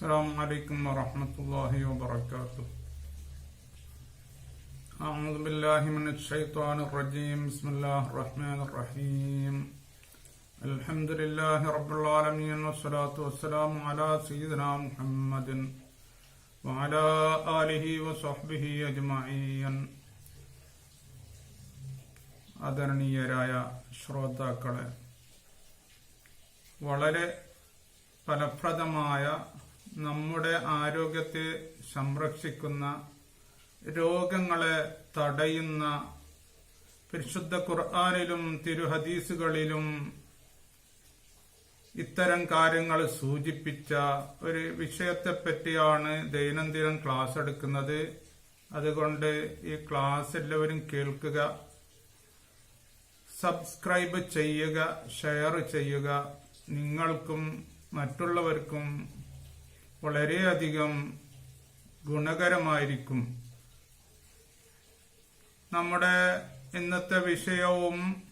السلام عليكم ورحمة الله وبركاته أعوذ بالله من الشيطان الرجيم بسم الله الرحمن الرحيم الحمد لله رب العالمين والصلاة والسلام على سيدنا محمد وعلى آله وصحبه أجمعين ആദരണീയരായ ശ്രോതാക്കളെ വളരെ ഫലപ്രദമായ നമ്മുടെ ആരോഗ്യത്തെ സംരക്ഷിക്കുന്ന രോഗങ്ങളെ തടയുന്ന പരിശുദ്ധ ഖുർആാനിലും തിരുഹദീസുകളിലും ഇത്തരം കാര്യങ്ങൾ സൂചിപ്പിച്ച ഒരു വിഷയത്തെ പറ്റിയാണ് ദൈനംദിനം ക്ലാസ് എടുക്കുന്നത്. അതുകൊണ്ട് ഈ ക്ലാസ് എല്ലാവരും കേൾക്കുക. സബ്സ്ക്രൈബ് ചെയ്യുക ഷെയർ ചെയ്യുക. നിങ്ങൾക്കും മറ്റുള്ളവർക്കും വളരെയധികം ഗുണകരമായിരിക്കും. നമ്മുടെ ഇന്നത്തെ വിഷയവും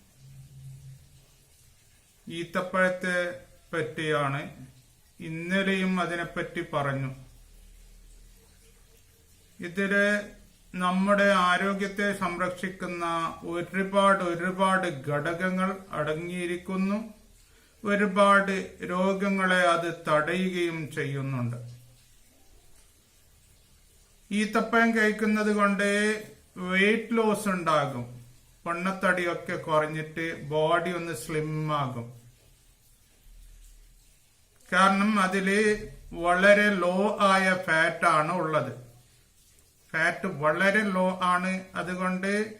ഈത്തപ്പഴത്തെ പറ്റിയാണ്. ഇന്നലെയും അതിനെപ്പറ്റി പറഞ്ഞു. ഇതിൽ നമ്മുടെ ആരോഗ്യത്തെ സംരക്ഷിക്കുന്ന ഒരുപാട് ഒരുപാട് ഘടകങ്ങൾ അടങ്ങിയിരിക്കുന്നു. ഒരുപാട് രോഗങ്ങളെ അത് തടയുകയും ചെയ്യുന്നുണ്ട്. ഈത്തപ്പഴം കഴിക്കുന്നത് കൊണ്ട് വെയിറ്റ് ലോസ് ഉണ്ടാകും. പൊണ്ണത്തടിയൊക്കെ കുറഞ്ഞിട്ട് ബോഡി ഒന്ന് സ്ലിം ആകും. കാരണം അതിൽ വളരെ ലോ ആയ ഫാറ്റ് ആണ് ഉള്ളത്. ഫാറ്റ് വളരെ ലോ ആണ്. അതുകൊണ്ട്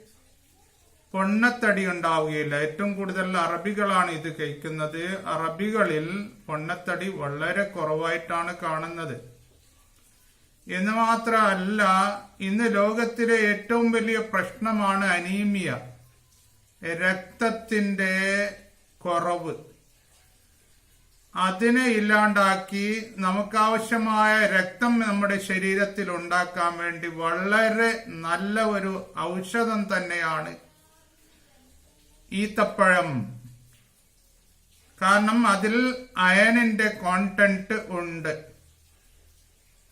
പൊണ്ണത്തടി ഉണ്ടാവുകയില്ല ഏറ്റവും കൂടുതൽ അറബികളാണ് ഇത് കഴിക്കുന്നത്. അറബികളിൽ പൊണ്ണത്തടി വളരെ കുറവായിട്ടാണ് കാണുന്നത്. എന്ന് മാത്രമല്ല ഇന്ന് ലോകത്തിലെ ഏറ്റവും വലിയ പ്രശ്നമാണ് അനീമിയ. രക്തത്തിന്റെ കുറവ്. അതിനെ ഇല്ലാണ്ടാക്കി നമുക്കാവശ്യമായ രക്തം നമ്മുടെ ശരീരത്തിൽ ഉണ്ടാക്കാൻ വേണ്ടി വളരെ നല്ല ഒരു ഔഷധം തന്നെയാണ് ഈത്തപ്പഴം. കാരണം അതിൽ അയണിന്റെ കോണ്ടന്റ് ഉണ്ട്.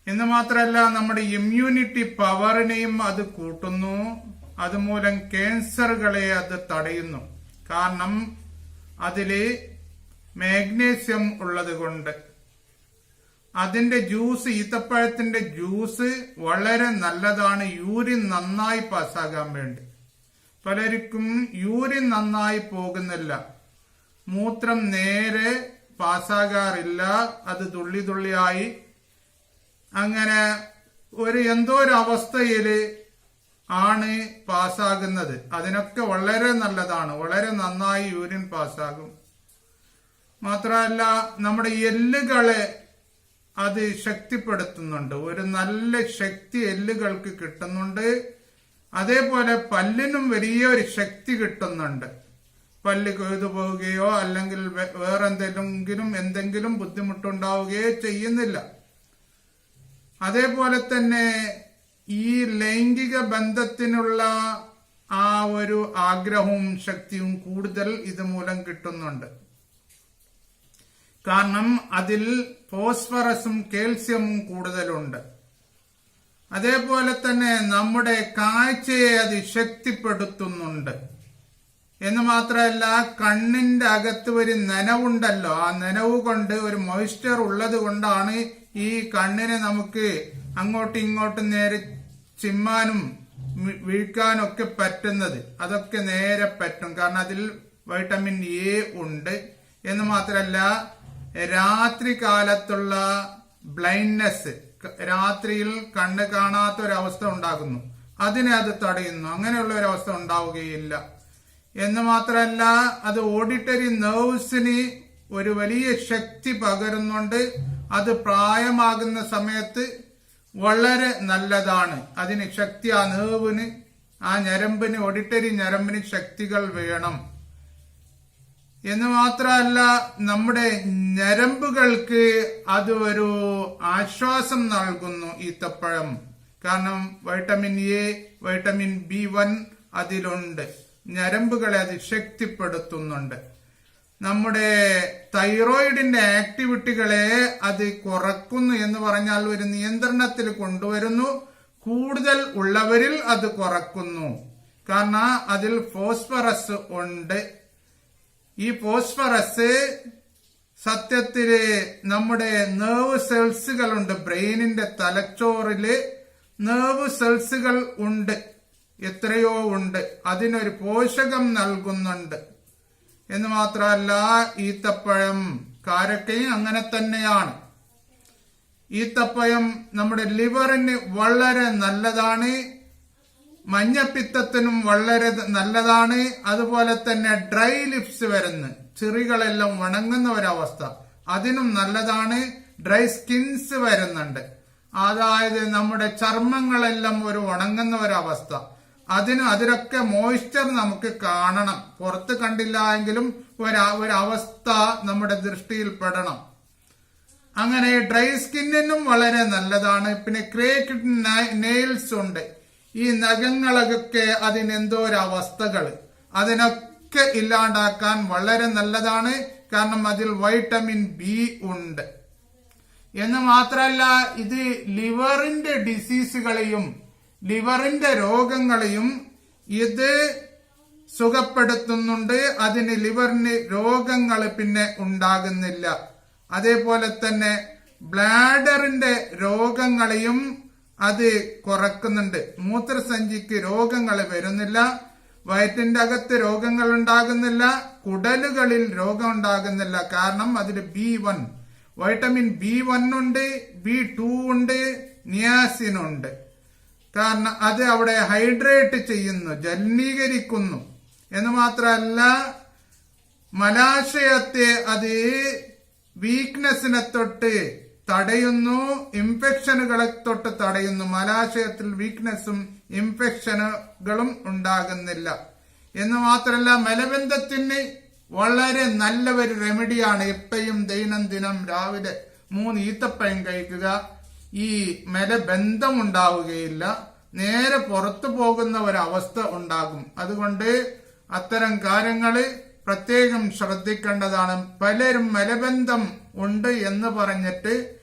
എന്ന് മാത്രമല്ല നമ്മുടെ ഇമ്മ്യൂണിറ്റി പവറിനെയും അത് കൂട്ടുന്നു. അതുമൂലം ക്യാൻസറുകളെ അത് തടയുന്നു. കാരണം അതിൽ മാഗ്നീഷ്യം ഉള്ളത് കൊണ്ട്. അതിന്റെ ജ്യൂസ് ഈത്തപ്പഴത്തിന്റെ ജ്യൂസ് വളരെ നല്ലതാണ്. യൂരിൻ നന്നായി പാസ്സാകാൻ വേണ്ടി. പലർക്കും യൂറിൻ നന്നായി പോകുന്നില്ല. മൂത്രം നേരെ പാസ്സാകാറില്ല. അത് തുള്ളി തുള്ളിയായി. അങ്ങനെ ഒരു എന്തോ ഒരു അവസ്ഥയിൽ ആണ് പാസ്സാകുന്നത്. അതിനൊക്കെ വളരെ നല്ലതാണ്. വളരെ നന്നായി യൂരിൻ പാസ്സാകും. മാത്രമല്ല നമ്മുടെ എല്ലുകളെ അത് ശക്തിപ്പെടുത്തുന്നുണ്ട്. ഒരു നല്ല ശക്തി എല്ലുകൾക്ക് കിട്ടുന്നുണ്ട്. അതേപോലെ പല്ലിനും വലിയൊരു ശക്തി കിട്ടുന്നുണ്ട്. പല്ല് കൊയ്തു പോവുകയോ അല്ലെങ്കിൽ വേറെന്തെങ്കിലും എന്തെങ്കിലും ബുദ്ധിമുട്ടുണ്ടാവുകയോ ചെയ്യുന്നില്ല. അതേപോലെ തന്നെ ഈ ലൈംഗിക ബന്ധത്തിനുള്ള ആ ഒരു ആഗ്രഹവും ശക്തിയും കൂടുതൽ ഇതുമൂലം കിട്ടുന്നുണ്ട്. കാരണം അതിൽ ഫോസ്ഫറസും കാൽസ്യവും കൂടുതലുണ്ട്. അതേപോലെ തന്നെ നമ്മുടെ കാഴ്ചയെ അത് ശക്തിപ്പെടുത്തുന്നുണ്ട്. എന്ന് മാത്രമല്ല കണ്ണിന്റെ അകത്ത് ഒരു നനവുണ്ടല്ലോ. ആ നനവ് കൊണ്ട് ഒരു മോയ്സ്ചർ ഉള്ളത് കൊണ്ടാണ് ഈ കണ്ണിനെ നമുക്ക് അങ്ങോട്ടും ഇങ്ങോട്ടും നേരെ ചിമ്മാനും വീഴ്ക്കാനും ഒക്കെ പറ്റുന്നത്. അതൊക്കെ നേരെ പറ്റും. കാരണം അതിൽ വൈറ്റമിൻ എ ഉണ്ട്. എന്ന് മാത്രമല്ല രാത്രി കാലത്തുള്ള ബ്ലൈൻഡ്നെസ് രാത്രിയിൽ കണ്ണ് കാണാത്ത ഒരവസ്ഥ ഉണ്ടാകുന്നു. അതിനെ അത് തടയുന്നു. അങ്ങനെയുള്ള ഒരവസ്ഥ ഉണ്ടാവുകയില്ല. എന്ന് മാത്രമല്ല അത് ഓഡിറ്ററി നെർവ്സിന് ഒരു വലിയ ശക്തി പകരുന്നുണ്ട്. അത് പ്രായമാകുന്ന സമയത്ത് വളരെ നല്ലതാണ്. അതിന് ശക്തി ആ നേവിന് ആ ഞരമ്പിന് ഓഡിറ്ററി ഞരമ്പിന് ശക്തികൾ വേണം. എന്ന് മാത്രമല്ല നമ്മുടെ ഞരമ്പുകൾക്ക് അത് ഒരു ആശ്വാസം നൽകുന്നു ഈത്തപ്പഴം. കാരണം vitamin A vitamin B one അതിലുണ്ട്. ഞരമ്പുകളെ അത് ശക്തിപ്പെടുത്തുന്നുണ്ട്. നമ്മുടെ തൈറോയിഡിന്റെ ആക്ടിവിറ്റികളെ അത് കുറക്കുന്നു എന്ന് പറഞ്ഞാൽ ഒരു നിയന്ത്രണത്തിൽ കൊണ്ടുവരുന്നു. കൂടുതൽ ഉള്ളവരിൽ അത് കുറക്കുന്നു. കാരണം അതിൽ ഫോസ്ഫറസ് ഉണ്ട്. ഈ ഫോസ്ഫറസ് സത്യത്തിൽ നമ്മുടെ നേർവ് സെൽസുകളുണ്ട് ബ്രെയിനിന്റെ തലച്ചോറിൽ നേർവ് സെൽസുകൾ ഉണ്ട്. എത്രയോ ഉണ്ട്. അതിനൊരു പോഷകം നൽകുന്നുണ്ട്. എന്ന് മാത്രമല്ല ഈത്തപ്പഴം കാരക്കയും അങ്ങനെ തന്നെയാണ്. ഈത്തപ്പഴം നമ്മുടെ ലിവറിന് വളരെ നല്ലതാണ്. മഞ്ഞപ്പിത്തത്തിനും വളരെ നല്ലതാണ്. അതുപോലെ തന്നെ ഡ്രൈ ലിപ്സ് വരുന്ന. ചെറികളെല്ലാം ഉണങ്ങുന്ന ഒരവസ്ഥ. അതിനും നല്ലതാണ്. ഡ്രൈ സ്കിൻസ് വരുന്നുണ്ട്. അതായത് നമ്മുടെ ചർമ്മങ്ങളെല്ലാം ഒരു ഉണങ്ങുന്ന ഒരവസ്ഥ. അതിന് അതിലൊക്കെ മോയ്സ്ചർ നമുക്ക് കാണണം. പുറത്ത് കണ്ടില്ല എങ്കിലും ഒരു ഒരവസ്ഥ നമ്മുടെ ദൃഷ്ടിയിൽ പെടണം. അങ്ങനെ ഡ്രൈ സ്കിന്നിനും വളരെ നല്ലതാണ്. പിന്നെ ക്രേക്ക് നെയിൽസ് ഉണ്ട്. ഈ നഖങ്ങളൊക്കെ അതിനെന്തോരവസ്ഥകൾ. അതിനൊക്കെ ഇല്ലാണ്ടാക്കാൻ വളരെ നല്ലതാണ്. കാരണം അതിൽ വൈറ്റമിൻ ബി ഉണ്ട്. എന്ന് മാത്രമല്ല ഇത് ലിവറിന്റെ ഡിസീസുകളെയും ലിവറിന്റെ രോഗങ്ങളെയും ഇത് സുഖപ്പെടുത്തുന്നുണ്ട്. അതിന് ലിവറിന് രോഗങ്ങൾ പിന്നെ ഉണ്ടാകുന്നില്ല. അതേപോലെ തന്നെ ബ്ലാഡറിന്റെ രോഗങ്ങളെയും അത് കുറക്കുന്നുണ്ട്. മൂത്രസഞ്ചിക്ക് രോഗങ്ങൾ വരുന്നില്ല. വയറ്റിന്റെ അകത്ത് രോഗങ്ങൾ ഉണ്ടാകുന്നില്ല കുടലുകളിൽ രോഗം ഉണ്ടാകുന്നില്ല കാരണം അതിൽ B one. Vitamin B one ഉണ്ട് ബി ടു ഉണ്ട് നിയാസിൻ ഉണ്ട്. കാരണം അത് അവിടെ ഹൈഡ്രേറ്റ് ചെയ്യുന്നു ജലീകരിക്കുന്നു. എന്ന് മാത്രമല്ല മലാശയത്തെ അത് വീക്ക്നെസ്സിനെ തൊട്ട് തടയുന്നു ഇൻഫെക്ഷനുകളെ തൊട്ട് തടയുന്നു. മലാശയത്തിൽ വീക്ക്നെസ്സും ഇൻഫെക്ഷനുകളും ഉണ്ടാകുന്നില്ല. എന്ന് മാത്രമല്ല മലബന്ധത്തിന് വളരെ നല്ല ഒരു റെമഡിയാണ് എപ്പോഴും ദൈനംദിനം രാവിലെ മൂന്ന് ഈത്തപ്പഴം കഴിക്കുക. ഈ മലബന്ധം ഉണ്ടാവുകയില്ല നേരെ പുറത്തു പോകുന്ന ഒരവസ്ഥ ഉണ്ടാകും. അതുകൊണ്ട് അത്തരം കാര്യങ്ങൾ പ്രത്യേകം ശ്രദ്ധിക്കേണ്ടതാണ്. പലരും മലബന്ധം ഉണ്ട് എന്ന് പറഞ്ഞിട്ട്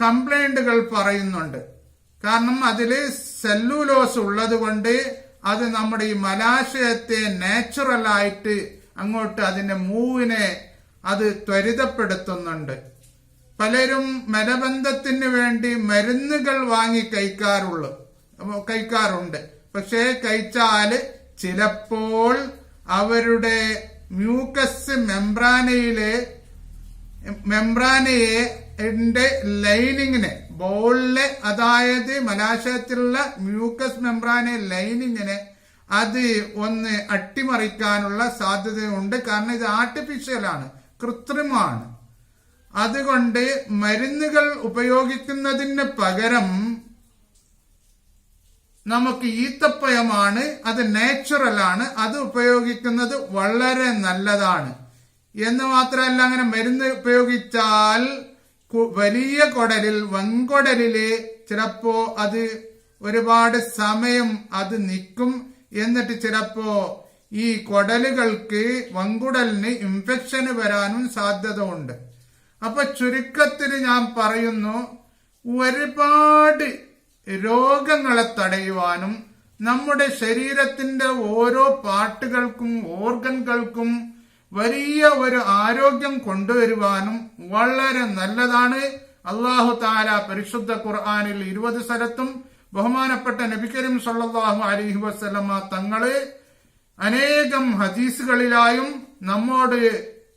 കംപ്ലൈന്റുകൾ പറയുന്നുണ്ട്. കാരണം അതിൽ സെല്ലുലോസ് ഉള്ളതുകൊണ്ട് അത് നമ്മുടെ ഈ മലാശയത്തെ നാച്ചുറൽ ആയിട്ട് അങ്ങോട്ട് അതിന്റെ മൂവിനെ അത് ത്വരിതപ്പെടുത്തുന്നുണ്ട്. പലരും മലബന്ധത്തിന് വേണ്ടി മരുന്നുകൾ വാങ്ങി കഴിക്കാറുള്ളു കഴിക്കാറുണ്ട്. പക്ഷേ കഴിച്ചാൽ ചിലപ്പോൾ അവരുടെ മ്യൂക്കസ് മെംബ്രാനയിലെ മെംബ്രാനയെ ലൈനിങ്ങിനെ ബോളിലെ അതായത് മലാശയത്തിലുള്ള മ്യൂക്കസ് മെമ്പ്രാനെ ലൈനിങ്ങിനെ അത് ഒന്ന് അട്ടിമറിക്കാനുള്ള സാധ്യതയുണ്ട്. കാരണം ഇത് ആർട്ടിഫിഷ്യലാണ് കൃത്രിമമാണ്. അതുകൊണ്ട് മരുന്നുകൾ ഉപയോഗിക്കുന്നതിന് പകരം നമുക്ക് ഈത്തപ്പഴമാണ് അത് നാച്ചുറൽ ആണ് അത് ഉപയോഗിക്കുന്നത് വളരെ നല്ലതാണ്. എന്ന് മാത്രമല്ല അങ്ങനെ മരുന്ന് ഉപയോഗിച്ചാൽ വലിയ കുടലിൽ വൻകുടലിൽ ചിലപ്പോ അത് ഒരുപാട് സമയം അത് നിൽക്കും എന്നിട്ട് ചിലപ്പോ ഈ കൊടലുകൾക്ക് വൻകുടലിന് ഇൻഫെക്ഷൻ വരാനും സാധ്യത ഉണ്ട് അപ്പൊ ചുരുക്കത്തിൽ ഞാൻ പറയുന്നു ഒരുപാട് രോഗങ്ങളെ തടയുവാനും നമ്മുടെ ശരീരത്തിന്റെ ഓരോ പാട്ടുകൾക്കും ഓർഗൻകൾക്കും വലിയ ഒരു ആരോഗ്യം കൊണ്ടുവരുവാനും വളരെ നല്ലതാണ്. അള്ളാഹു താല പരിശുദ്ധ ഖുർആാനിൽ ഇരുപത് സ്ഥലത്തും ബഹുമാനപ്പെട്ട നബി കരീം സല്ലാഹു അലഹി വസ്ലമ തങ്ങൾ അനേകം ഹദീസുകളിലായും നമ്മോട്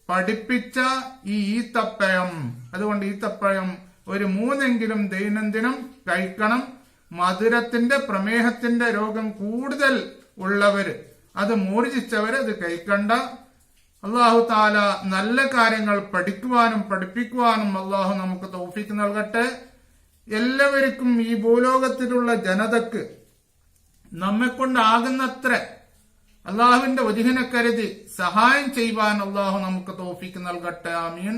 പഠിപ്പിച്ച ഈ ഈത്തപ്പഴം. അതുകൊണ്ട് ഈത്തപ്പഴം ഒരു മൂന്നെങ്കിലും ദൈനംദിനം കഴിക്കണം. മധുരത്തിന്റെ പ്രമേഹത്തിന്റെ രോഗം കൂടുതൽ ഉള്ളവര് അത് മൂർജിച്ചവര് അത് കഴിക്കണ്ട. അള്ളാഹു താല നല്ല കാര്യങ്ങൾ പഠിക്കുവാനും പഠിപ്പിക്കുവാനും അള്ളാഹു നമുക്ക് തൗഫീക്ക് നൽകട്ടെ. എല്ലാവർക്കും ഈ ഭൂലോകത്തിലുള്ള ജനതക്ക് നമ്മെ കൊണ്ടാകുന്നത്ര അള്ളാഹുവിന്റെ ഒതുകിനെ കരുതി സഹായം ചെയ്യുവാൻ അള്ളാഹു നമുക്ക് തോഫിക്ക് നൽകട്ടെ. ആമീൻ.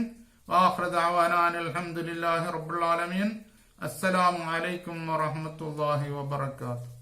അലഹമുല്ലാഹി റബുലാലമീൻ അസ്സലാമു അലൈക്കും വറഹമത്തല്ലാഹി വബർക്കാത്തു